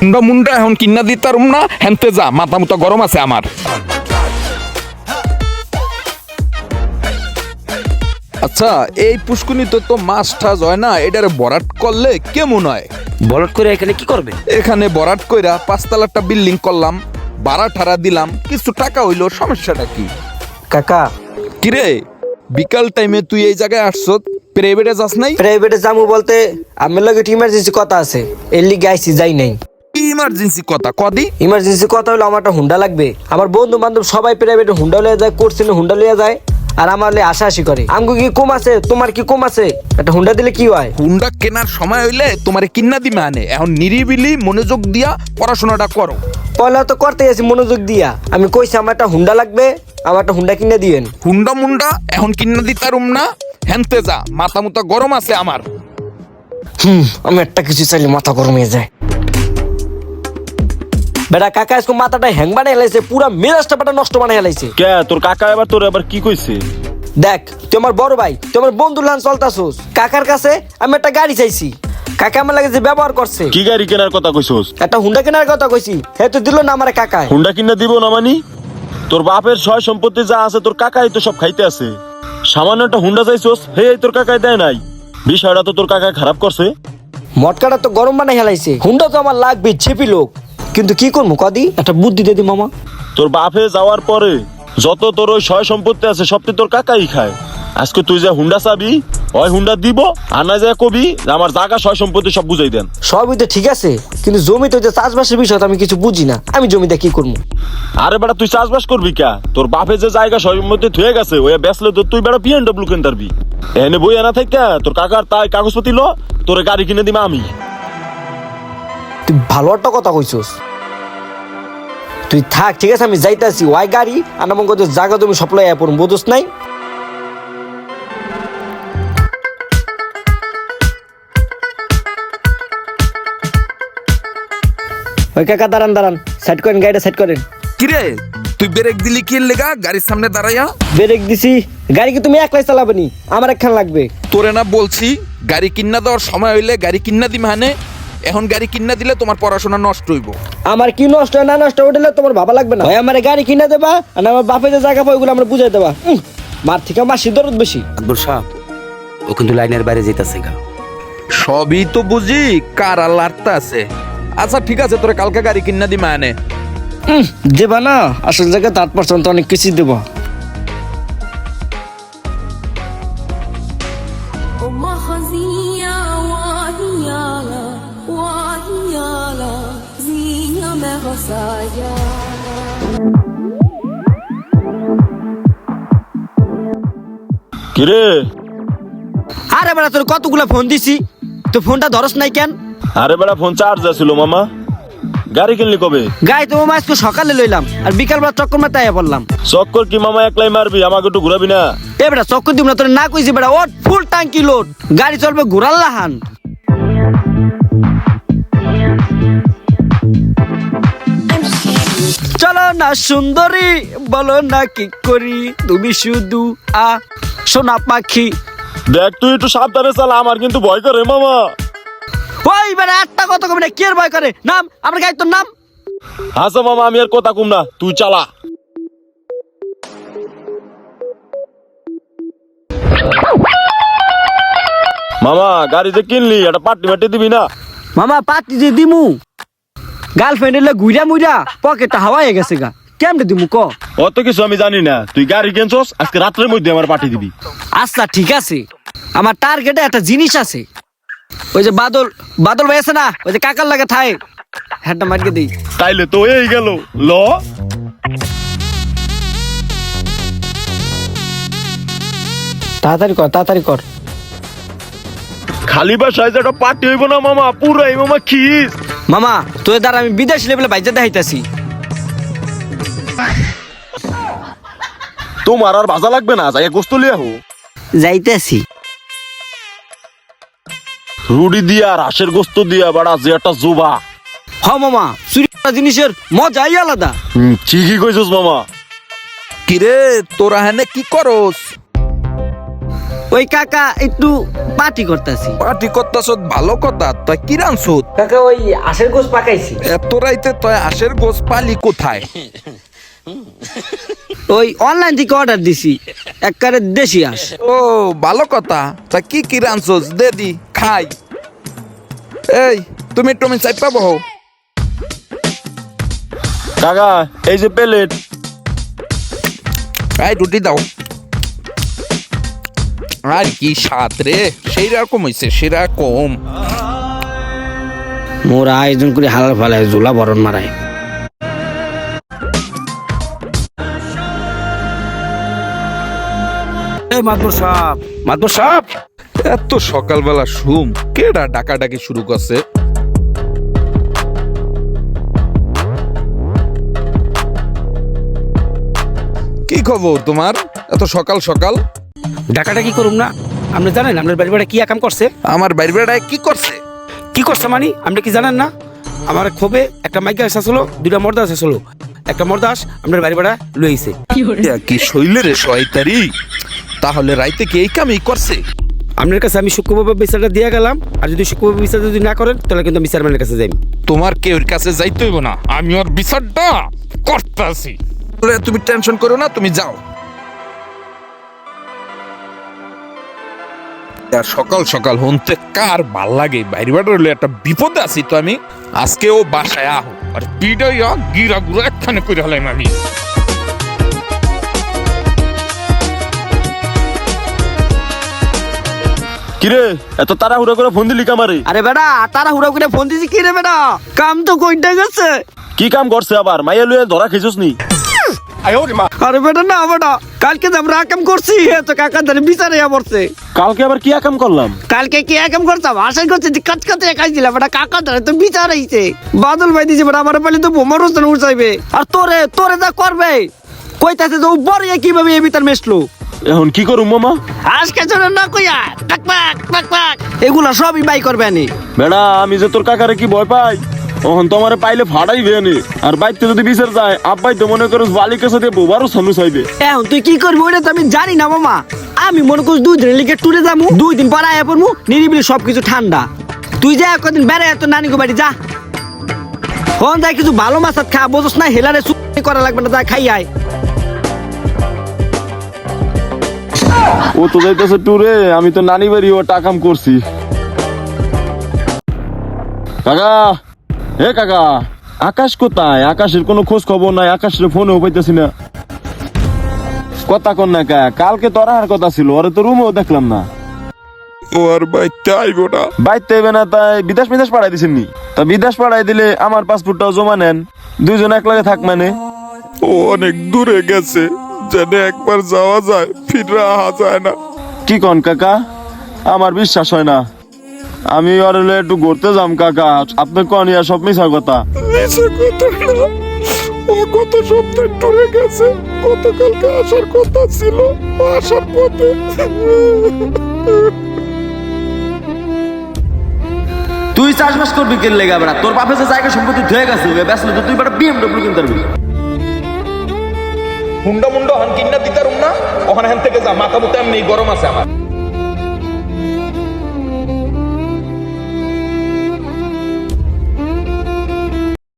মুন্ডা মুন্ডা এখন কিনা দিতারুম না হেনতে যা মাথা মুতা গরম আছে আমার। আচ্ছা এই পুষ্কুনিতে তো তো মাছ টাছ হয় না এটারে বরাট করলে কেমন হয়? বলট করে এখানে কি করবে? এখানে বরাট কইরা পাঁচতলাটা বিল্ডিং করলাম ভাড়া ঠাড়া দিলাম কিছু টাকা হইল সমস্যাটা কি? কাকা। কিরে বিকাল টাইমে তুই এই জায়গায় আসছ প্রাইভেটে যাস নাই? প্রাইভেটে যামু বলতে আমার লগে একটু ইমার্জেন্সি কথা আছে এর লিগে আইসি যাই নাই। ইমার্জেন্সি কথা কদি ইমার্জেন্সি কথা হলো আমার একটা হুন্ডা লাগবে। আমার বন্ধু বান্ধব সবাই প্রাইভেটে হুন্ডা লইয়া যায় কোর্সিনে হুন্ডা লইয়া যায় আর আমার লে আশা আশি করে। আমগো কি কম আছে? তোমার কি কম আছে? একটা হুন্ডা দিলে কি হয়? হুন্ডা কেনার সময় হইলে তোমারে কিন্না দিমে আনে এখন নিরিবিলি মনোযোগ দিয়া পড়াশোনাটা করো। পয়লা তো করতে আছি মনোযোগ দিয়া। আমি কইছি আমার একটা হুন্ডা লাগবে আমার একটা হুন্ডা কিনে দিয়েন। হুন্ডা মুন্ডা এখন কিন্না দিতারুম না? হেনতে যা মাথা মুতা গরম আছে আমার। হুম আমি একটা কিছু চাইলে মাথা গরম হয়ে যায়। বেটা কাকা আজকে মাথাটা হ্যাং বানিয়ে হেলাইছে পুরা মেজাজটা বেটা নষ্ট বানিয়ে হেলাইছে কে তোর কাকা এবার তোর এবার কি কইছে? দেখ তুই আমার বড় ভাই তুই আমার বন্ধু লান চলতাছোস। কাকার কাছে আমি একটা গাড়ি চাইছি। কাকা আমার লাগে যে ব্যবহার করছে। কি গাড়ি কেনার কথা কইছস? একটা হুন্ডা কেনার কথা কইছি হে তো দিল না আমার কাকায়। হুন্ডা কিনা দিব না মানি? তোর বাপের সয় সম্পত্তি যা আছে তোর কাকাই তো সব খাইতে আছে। সামান্য একটা হুন্ডা চাইছস হে তোর কাকাই দেয় নাই। বিষয়টা তো তোর কাকা খারাপ করছে। মটকাটা তো গরম বানাই হেলাইছে। হুন্ডা তো আমার লাগবে ছেপি লোক। কিন্তু কি করব কদি? একটা বুদ্ধি দে দি মামা। তোর বাপে যাওয়ার পরে যত তোর ওই সয় সম্পত্তি আছে সব তো তোর কাকাই খায়। আজকে তুই যে হুন্ডা চাবি ওই হুন্ডা দিব আর না যায় কবি আমার জায়গা সয় সম্পত্তি সব বুঝাই দেন। সবই তো ঠিক আছে কিন্তু জমিতে ওই যে চাষবাসের বিষয় তো আমি কিছু বুঝি না। আমি জমিতে কি করব? আরে বেটা তুই চাষবাস করবি কা? তোর বাপে যে জায়গা সয় সম্পত্তি থুয়ে গেছে ওই বেসলে তো তুই বেটা বিএনডব্লিউ কিনতে পারবি এনে বই আনা থাকা তোর কাকার তাই কাগজপত্র লো তোর গাড়ি কিনে দিবা আমি। তুই ভালো একটা কথা কইছস। তুই থাক ঠিক আছে আমি যাইতাছি। ওয়াই গাড়ি আর আমার কাছে জায়গা জমি সপ্লাই পড়ুন বোঝস নাই? ওই কাকা দাঁড়ান দাঁড়ান সাইড করেন গাড়িটা সাইড করেন। কিরে তুই ব্রেক দিলি কি লেগা? গাড়ির সামনে দাঁড়াইয়া? ব্রেক দিছি। গাড়ি কি তুমি একলাই চালাবে নি? আমার একখান লাগবে। তোরে না বলছি গাড়ি কিন্না দেওয়ার সময় হইলে গাড়ি কিন্না দিমে আনে এখন গাড়ি কিন্না দিলে তোমার পড়াশোনা নষ্ট হইব। আমার কি নষ্ট হয় না নষ্ট উঠলে তোমার ভাবা লাগবে না। হয় আমার গাড়ি কিনে দেবা আর আমার বাপে যে জায়গা পাই ওগুলো আমার বুঝাই দেবা। মার থেকে মাসি দরদ বেশি। আকবর সাহেব ও কিন্তু লাইনের বাইরে যেতেছে গা। সবই তো বুঝি কার আর লাড়তা আছে। আচ্ছা ঠিক আছে তোরে কালকে গাড়ি কিন্না দিমে উম, দেবা না আসল জায়গায় তার পর্যন্ত অনেক কিছু দেবা। কিরে? আরে বেড়া তোর কতগুলো ফোন দিছি? তো ফোনটা ধরস নাই কেন? আরে বেড়া ফোন চার্জ আছিল মামা। গাড়ি কিনলি কবে? গাই তো মামা আজকে সকালে লইলাম আর বিকাল বেলা চক্কর মারতে আয়া পড়লাম। চক্কর কি মামা একলাই মারবি? আমাকে একটু ঘুরাবি না? এ বেটা চক্কর দিব না তোর না কইছি বেটা ওট ফুল টাঙ্কি লোড। গাড়ি চলবে ঘুরাল লাহান। না সুন্দরী বলো না কি করি? তুমি শুধু আ সোনা পাখি। দেখ তুই একটু সাবধানে চালা আমার কিন্তু ভয় করে মামা। ওই বেটা একটা কথা কবে না কে আর ভয় করে? নাম আমার গাড়ি তোর নাম? আচ্ছা মামা আমি আর কথা কম না তুই চালা। মামা গাড়ি যে কিনলি একটা পার্টি মাটি দিবি না? মামা পাতি যে দিমু। গার্লফ্রেন্ড এলে ঘুরা মুইরা পকেটটা হাওয়া হয়ে গেছে গা। কেমনে দিমু ক? অত কিছু আমি জানি না। তুই গাড়ি কিনছস আজকে রাত্রের মধ্যে আমার পাঠিয়ে দিবি। আচ্ছা ঠিক আছে। আমার টার্গেটে একটা জিনিস আছে। ওই যে বাদল বাদল ভাই আছে না? ওই যে কাকার লাগে থাই। হ্যাঁটা মার্কে দিই। তাইলে তো এই গেল। ল। তাড়াতাড়ি কর তাড়াতাড়ি কর। খালি বাসায় যে একটা পার্টি হইব না মামা পুরাই মামা খিস। মামা তোর দ্বারা আমি বিদেশ লেভেলে বাইজা দেখাইতাছি। তোমার আর ভাজা লাগবে না যাই গোস্ত লিয়া হো যাইতেছি। রুডি দিয়া রাশের গোস্ত দিয়া বাড়া যে একটা জোবা। হ মামা চুরি করা জিনিসের মজাই আলাদা। ঠিকই কইছস মামা। কিরে তোরা হেনে কি করস? ওই কাকা একটু পার্টি করতেছি। পার্টি করতাছ ভালো কথা। তাই কি রানছুত কাকা ওই আশের গোস পাকাইছি। এত রাইতে তয় আশের গোস পালি কোথায়? ওই অনলাইন থেকে অর্ডার দিছি। একবারে দেশি আস ও ভালো কথা। তা কি কি রানছস দে দি খাই। এই তুমি টমি চাইপা বহ। কাকা এই যে প্লেট। এই রুটি দাও। আর কি স্বাদ রে? সেই রকম হইছে সেরকম মোর আয়োজন করে হালাল ফালায় ঝোলা বরণ মারায়। এই মাদবর সাপ মাদবর সাপ! এত সকালবেলা শুম কেডা ডাকাডাকি শুরু করছে? কি খবর তোমার? এত সকাল সকাল? ডাকাটা কি করুম না। আপনি জানেন আপনার বাড়ি বাড়ি কি কাম করছে? আমার বাইর বেড়ায় কি করছে? কি করছে মানি? আপনি কি জানেন না? আমার ক্ষোভে একটা মাইকা এসেছিল দুইটা মর্দা এসেছিল একটা মর্দাস আপনার বাড়ি ভাড়া লইছে কি শৈলে রে শয়তারি তাহলে রাইতে কি এই কামই করছে? আপনার কাছে আমি শুক্রবার বিচারটা দিয়ে গেলাম আর যদি শুক্রবার বিচার যদি না করেন তাহলে কিন্তু আমি চেয়ারম্যানের কাছে যাই তোমার কেউর কাছে যাইতে হইব না আমি ওর বিচারটা করতেছি। তুমি টেনশন করো না তুমি যাও। আর সকাল সকাল হনতে কার ভালো লাগে? বাইরে বাইরে হলে একটা বিপদে আছি তো আমি। আজকে ও বাসায় আহ। আর পিডাইয়া গিরা গুড়া একখানে করে হলাম আমি। কিরে এত তাড়াহুড়া করে ফোন দিলি কামারে? আরে বেটা তারা হুড়া করে ফোন দিছি কিরে বেটা? কাম তো কইটা গেছে। কি কাম করছে আবার? মাইয়া লুয়ে ধরা খেছিস নি? আরে বেটা না বেটা। কালকে যে আমরা করছি তো কাকা ধরে বিচারে পড়ছে কালকে আবার কি কাম করলাম? কালকে কি কাম করতাম? আশা করছি যে কাজ কাজ একাই দিলাম বেটা। কাকা ধরে তো বিচার আইছে। বাদল ভাই দিছে বেটা আমার পালি তো বোমার উঠাইবে আর তোরে তোরে যা করবে কইতাছে যে কীভাবে এ ভিতর মেশলো? এখন কি করুম মামা? আজকে না কইয়া টাক পাক টাক পাক এগুলা সবই বাই করবে আনি। বেড়া আমি যে তোর কাকারে কি ভয় পাই? ওহন তোমারে পাইলে ফাড়াই ভেনে। আর বাইতে যদি বিচার যায় আব্বাই তো মনে করো বালিকের সাথে বোবারও সামনে চাইবে। এখন তুই কি করবি ওটা তো আমি জানি না মামা। আমি মনে করছি দুই দিনের লিগে টুরে যাব দুই দিন পর আয়া পড়ব নিরিবিলি সবকিছু ঠান্ডা। তুই যা কদিন বেড়ায় তোর নানি বাড়ি যা। হন যাই কিছু ভালো মাছ খা বোঝস না হেলারে করা লাগবে না যা খাই আয়। ও তো যাইতেছে টুরে আমি তো নানি বাড়ি ও টাকাম করছি। কাকা হে কাকা আকাশ কোথায়? আকাশের কোনো খোঁজ খবর নাই আকাশের ফোনেও পাইতেছি না। কথা কন না কা কালকে তোর আর কথা ছিল ওরে তো রুমেও দেখলাম না। ও আর বাইতে আইব না। বাইতে হবে না তাই বিদেশ বিদেশ পাঠাই দিছেন নি। তা বিদেশ পাঠাই দিলে আমার পাসপোর্টটাও জমা নেন। দুইজন এক লাগে থাক মানে। ও অনেক দূরে গেছে যেন একবার যাওয়া যায় ফিরে আহা যায় না। কি কন কাকা? আমার বিশ্বাস হয় না। আমি আর হলে একটু ঘুরতে যাম কাকা। আপনি কন ইয়া সব মিশা কথা? ও গত সপ্তাহে টুরে গেছে গতকালকে আসার কথা ছিল আসার পথে। তুই চাষবাস করবি কেন লেগে বেড়া তোর বাপে যে জায়গা সম্পত্তি ধুয়ে গেছে বেসলে তো তুই বেটা বিএমডব্লিউ কিনতে পারবি। হুন্ডা মুন্ডা হান কিন্না দিতারুম না? ওখানে হেন থেকে যা মাথা মুতে এমনি গরম আছে আমার।